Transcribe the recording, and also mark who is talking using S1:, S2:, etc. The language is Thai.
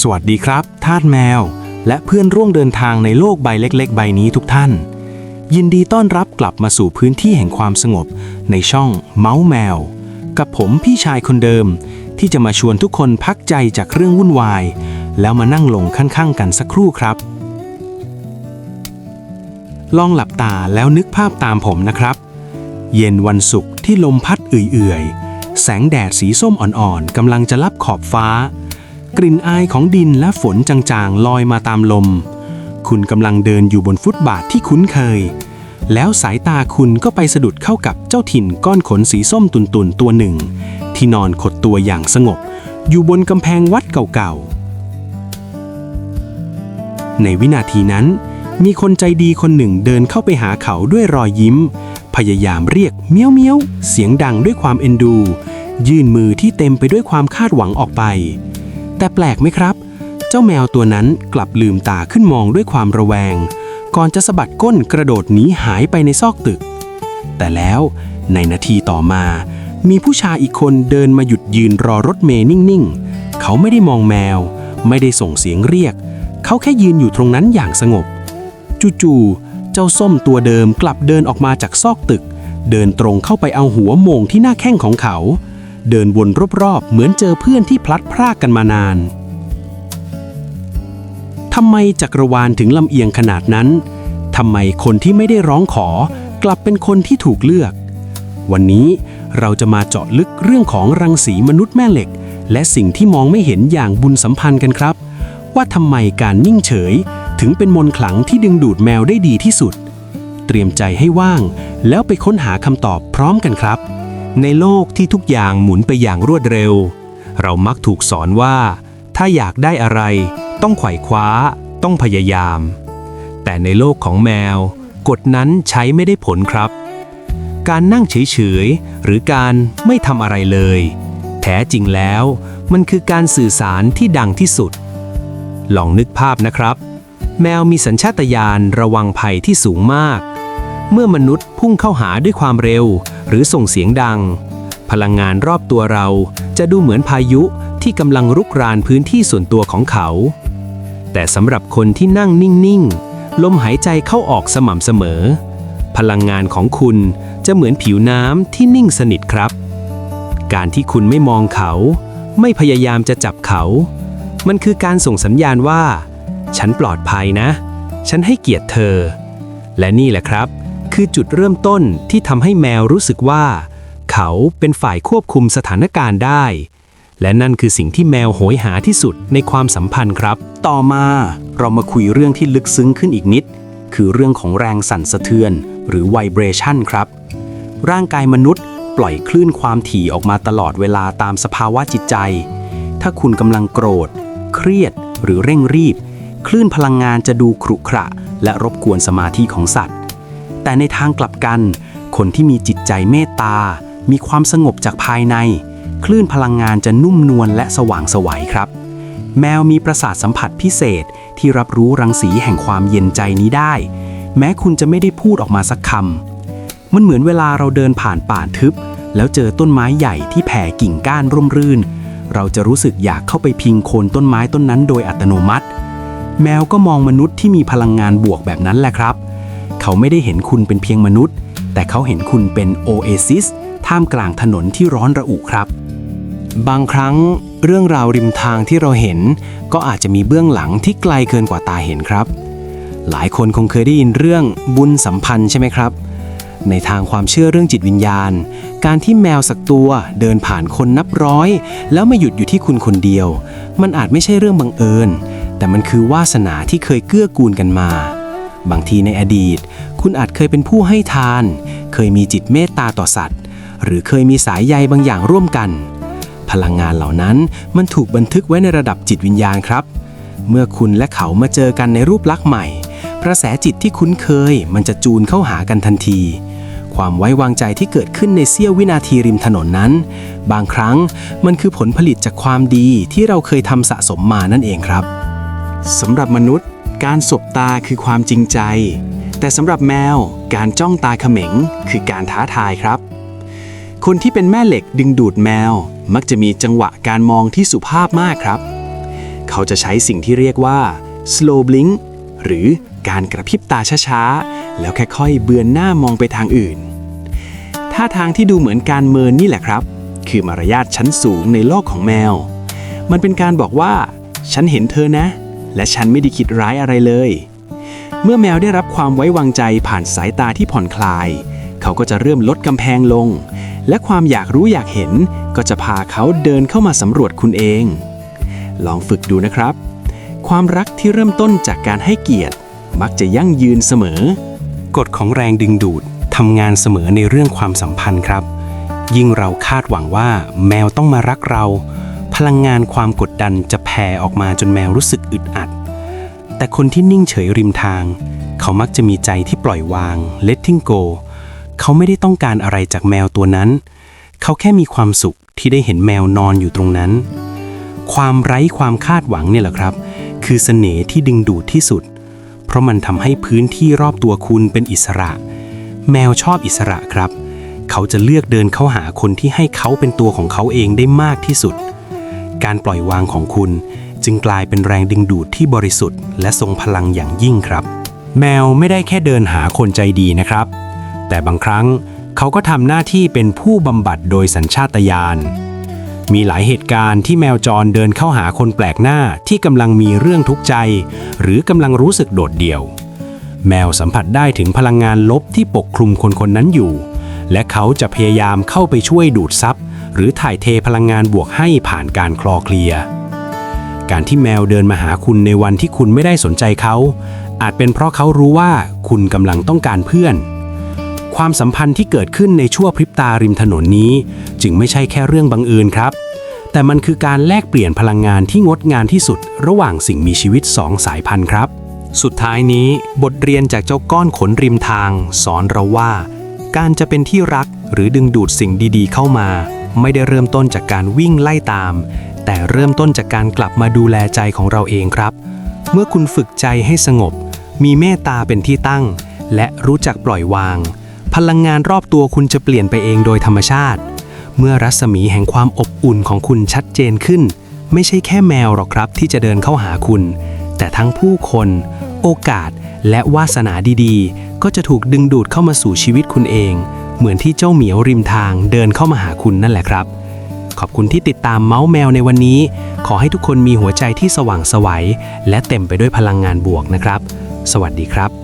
S1: สวัสดีครับ ทาสแมว และเพื่อนร่วมเดินทางในโลกใบเล็ก ๆ ใบนี้ทุกท่าน ยินดีต้อนรับกลับมาสู่พื้นที่แห่งความสงบ ในช่องเมาส์แมว กับผมพี่ชายคนเดิม ที่จะมาชวนทุกคนพักใจจากเรื่องวุ่นวาย แล้วมานั่งลงข้างๆกันสักครู่ครับ ลองหลับตาแล้วนึกภาพตามผมนะครับ เย็นวันศุกร์ที่ลมพัดเอื่อยๆแสงแดดสีส้มอ่อนๆกำลังจะลับขอบฟ้า กลิ่นอายของดินและฝนจางๆลอยมาตามลม คุณกำลังเดินอยู่บนฟุตบาทที่คุ้นเคย แล้วสายตาคุณก็ไปสะดุดเข้ากับเจ้าถิ่นก้อนขนสีส้มตุนๆตัวหนึ่ง ที่นอนขดตัวอย่างสงบ อยู่บนกำแพงวัดเก่าๆ ในวินาทีนั้น มีคนใจดีคนหนึ่งเดินเข้าไปหาเขาด้วยรอยยิ้ม พยายามเรียกเมียวเมียวเสียงดังด้วยความเอ็นดู ยื่นมือที่เต็มไปด้วยความคาดหวังออกไป แต่แปลกไหมครับ เจ้าแมวตัวนั้นกลับลืมตาขึ้นมองด้วยความระแวง ก่อนจะสะบัดก้นกระโดดหนีหายไปในซอกตึก แต่แล้วในนาทีต่อมา มีผู้ชายอีกคนเดินมาหยุดยืนรอรถเมย์นิ่งๆ เขาไม่ได้มองแมว ไม่ได้ส่งเสียงเรียก เขาแค่ยืนอยู่ตรงนั้นอย่างสงบ จู่ๆเจ้าส้มตัวเดิมกลับเดินออกมาจากซอกตึก เดินตรงเข้าไปเอาหัวโมงที่หน้าแข้งของเขา เดินวนรอบๆ เหมือนเจอเพื่อนที่พลัดพรากกันมานาน ทำไมจักรวาลถึงลำเอียงขนาดนั้น ทำไมคนที่ไม่ได้ร้องขอกลับเป็นคนที่ถูกเลือก วันนี้เราจะมาเจาะลึกเรื่องของรังสีมนุษย์แม่เหล็ก และสิ่งที่มองไม่เห็นอย่างบุญสัมพันธ์กันครับ ว่าทำไมการนิ่งเฉย ถึงเป็นมนต์ขลังที่ดึงดูดแมวได้ดีที่สุด เตรียมใจให้ว่าง แล้วไปค้นหาคำตอบพร้อมกันครับ ในโลกที่ทุกอย่างหมุนไปอย่างรวดเร็ว เรามักถูกสอนว่า ถ้าอยากได้อะไร ต้องไขว่คว้า ต้องพยายาม แต่ในโลกของแมว กฎนั้นใช้ไม่ได้ผลครับ การนั่งเฉยๆ หรือการไม่ทำอะไรเลย แท้จริงแล้ว มันคือการสื่อสารที่ดังที่สุด ลองนึกภาพนะครับ แมวมีสัญชาตญาณระวังภัยที่สูงมาก เมื่อมนุษย์พุ่งเข้าหาด้วยความเร็ว หรือส่งเสียงดัง พลังงานรอบตัวเราจะดูเหมือนพายุที่กำลังรุกรานพื้นที่ส่วนตัวของเขา แต่สำหรับคนที่นั่งนิ่ง ๆ ลมหายใจเข้าออกสม่ำเสมอ พลังงานของคุณจะเหมือนผิวน้ำที่นิ่งสนิทครับ การที่คุณไม่มองเขา ไม่พยายามจะจับเขา มันคือการส่งสัญญาณว่า ฉันปลอดภัยนะ ฉันให้เกียรติเธอ และนี่แหละครับ คือจุดเริ่มต้นที่ทำให้แมวรู้สึกว่า เขาเป็นฝ่ายควบคุมสถานการณ์ได้ และนั่นคือสิ่งที่แมวโหยหาที่สุดในความสัมพันธ์ครับ ต่อมาเรามาคุยเรื่องที่ลึกซึ้งขึ้นอีกนิด คือเรื่องของแรงสั่นสะเทือน หรือ vibration ครับ ร่างกายมนุษย์ปล่อยคลื่นความถี่ออกมาตลอดเวลาตามสภาวะจิตใจ ถ้าคุณกำลังโกรธ เครียดหรือเร่งรีบ คลื่นพลังงานจะดูขรุขระและรบกวนสมาธิของสัตว์ แต่ในทางกลับกัน คนที่มีจิตใจเมตตา มีความสงบจากภายใน คลื่นพลังงานจะนุ่มนวลและสว่างสวัยครับ แมวมีประสาทสัมผัสพิเศษที่รับรู้รังสีแห่งความเย็นใจนี้ได้ แม้คุณจะไม่ได้พูดออกมาสักคำมันเหมือนเวลาเราเดินผ่านป่าทึบ แล้วเจอต้นไม้ใหญ่ที่แผ่กิ่งก้านร่มรื่น เราจะรู้สึกอยากเข้าไปพิงโคนต้นไม้ต้นนั้นโดยอัตโนมัติ แมวก็มองมนุษย์ที่มีพลังงานบวกแบบนั้นแหละครับ เขาไม่ได้เห็นคุณเป็นเพียงมนุษย์ แต่เขาเห็นคุณเป็นโอเอซิสท่ามกลางถนนที่ร้อนระอุครับ บางครั้งเรื่องราวริมทางที่เราเห็น ก็อาจจะมีเบื้องหลังที่ไกลเกินกว่าตาเห็นครับ หลายคนคงเคยได้ยินเรื่องบุญสัมพันธ์ใช่ไหมครับ ในทางความเชื่อเรื่องจิตวิญญาณ การที่แมวสักตัวเดินผ่านคนนับร้อย แล้วมาหยุดอยู่ที่คุณคนเดียว มันอาจไม่ใช่เรื่องบังเอิญ แต่มันคือวาสนาที่เคยเกื้อกูลกันมา บางทีในอดีต คุณอาจเคยเป็นผู้ให้ทาน เคยมีจิตเมตตาต่อสัตว์ หรือเคยมีสายใยบางอย่างร่วมกัน พลังงานเหล่านั้นมันถูกบันทึกไว้ในระดับจิตวิญญาณครับ เมื่อคุณและเขามาเจอกันในรูปลักษณ์ใหม่กระแสจิตที่คุ้นเคย มันจะจูนเข้าหากันทันที ความไว้วางใจที่เกิดขึ้นในเสี้ยววินาทีริมถนนนั้น บางครั้งมันคือผลผลิตจากความดีที่เราเคยทำสะสมมานั่นเองครับสำหรับมนุษย์ การสบตาคือความจริงใจ แต่สำหรับแมวการจ้องตาเขม็งคือการท้าทายครับ คนที่เป็นแม่เหล็กดึงดูดแมว มักจะมีจังหวะการมองที่สุภาพมากครับเขเขาจะใช้สิ่งที่เรียกว่า slow blink หรือการกระพริบตาช้าๆ แล้วค่อยๆ เบือนหน้ามองไปทางอื่น ท่าทางที่ดูเหมือนการเมินนี่แหละครับ คือมารยาทชั้นสูงในโลกของแมว มันเป็นการบอกว่า ฉันเห็นเธอนะ และฉันไม่ได้คิดร้ายอะไรเลย เมื่อแมวได้รับความไว้วางใจผ่านสายตาที่ผ่อนคลาย เขาก็จะเริ่มลดกำแพงลง และความอยากรู้อยากเห็นก็จะพาเขาเดินเข้ามาสำรวจคุณเอง ลองฝึกดูนะครับ ความรักที่เริ่มต้นจากการให้เกียรติ มักจะยั่งยืนเสมอ กฎของแรงดึงดูดทำงานเสมอในเรื่องความสัมพันธ์ครับ ยิ่งเราคาดหวังว่าแมวต้องมารักเรา พลังงานความกดดันจะแผ่ออกมาจนแมวรู้สึกอึดอัด แต่คนที่นิ่งเฉยริมทาง เขามักจะมีใจที่ปล่อยวาง letting go เขาไม่ได้ต้องการอะไรจากแมวตัวนั้น เขาแค่มีความสุขที่ได้เห็นแมวนอนอยู่ตรงนั้น ความไร้ความคาดหวังเนี่ยแหละครับ คือเสน่ห์ที่ดึงดูดที่สุด เพราะมันทำให้พื้นที่รอบตัวคุณเป็นอิสระ แมวชอบอิสระครับ เขาจะเลือกเดินเข้าหาคนที่ให้เขาเป็นตัวของเขาเองได้มากที่สุด การปล่อยวางของคุณ จึงกลายเป็นแรงดึงดูดที่บริสุทธิ์ และทรงพลังอย่างยิ่งครับ แมวไม่ได้แค่เดินหาคนใจดีนะครับ แต่บางครั้งเขาก็ทำหน้าที่เป็นผู้บำบัดโดยสัญชาตญาณมีหลายเหตุการณ์ที่แมวจรเดินเข้าหาคนแปลกหน้าที่กำลังมีเรื่องทุกข์ใจ หรือกำลังรู้สึกโดดเดี่ยว แมวสัมผัสได้ถึงพลังงานลบที่ปกคลุมคนคนนั้นอยู่ และเขาจะพยายามเข้าไปช่วยดูดซับ หรือถ่ายเทพลังงานบวกให้ผ่านการคลอเคลียการที่แมวเดินมาหาคุณในวันที่คุณไม่ได้สนใจเขา อาจเป็นเพราะเขารู้ว่าคุณกำลังต้องการเพื่อน ความสัมพันธ์ที่เกิดขึ้นในชั่วพริบตาริมถนนนี้ จึงไม่ใช่แค่เรื่องบังเอิญครับ แต่มันคือการแลกเปลี่ยนพลังงานที่งดงามที่สุด ระหว่างสิ่งมีชีวิตสองสายพันธุ์ครับ สุดท้ายนี้บทเรียนจากเจ้าก้อนขนริมทาง สอนเราว่า การจะเป็นที่รักหรือดึงดูดสิ่งดี ๆ เข้ามา ไม่ได้เริ่มต้นจากการวิ่งไล่ตาม แต่เริ่มต้นจากการกลับมาดูแลใจของเราเองครับ เมื่อคุณฝึกใจให้สงบ มีเมตตาเป็นที่ตั้ง และรู้จักปล่อยวาง พลังงานรอบตัวคุณจะเปลี่ยนไปเองโดยธรรมชาติ เมื่อรัศมีแห่งความอบอุ่นของคุณชัดเจนขึ้น ไม่ใช่แค่แมวหรอกครับ ที่จะเดินเข้าหาคุณ แต่ทั้งผู้คน โอกาสและวาสนาดีๆ ก็จะถูกดึงดูดเข้ามาสู่ชีวิตคุณเอง เหมือนที่เจ้าเหมียวริมทางเดินเข้ามาหาคุณนั่นแหละครับ ขอบคุณที่ติดตามเมาส์แมวในวันนี้ ขอให้ทุกคนมีหัวใจที่สว่างไสวัยและเต็มไปด้วยพลังงานบวกนะครับ สวัสดีครับ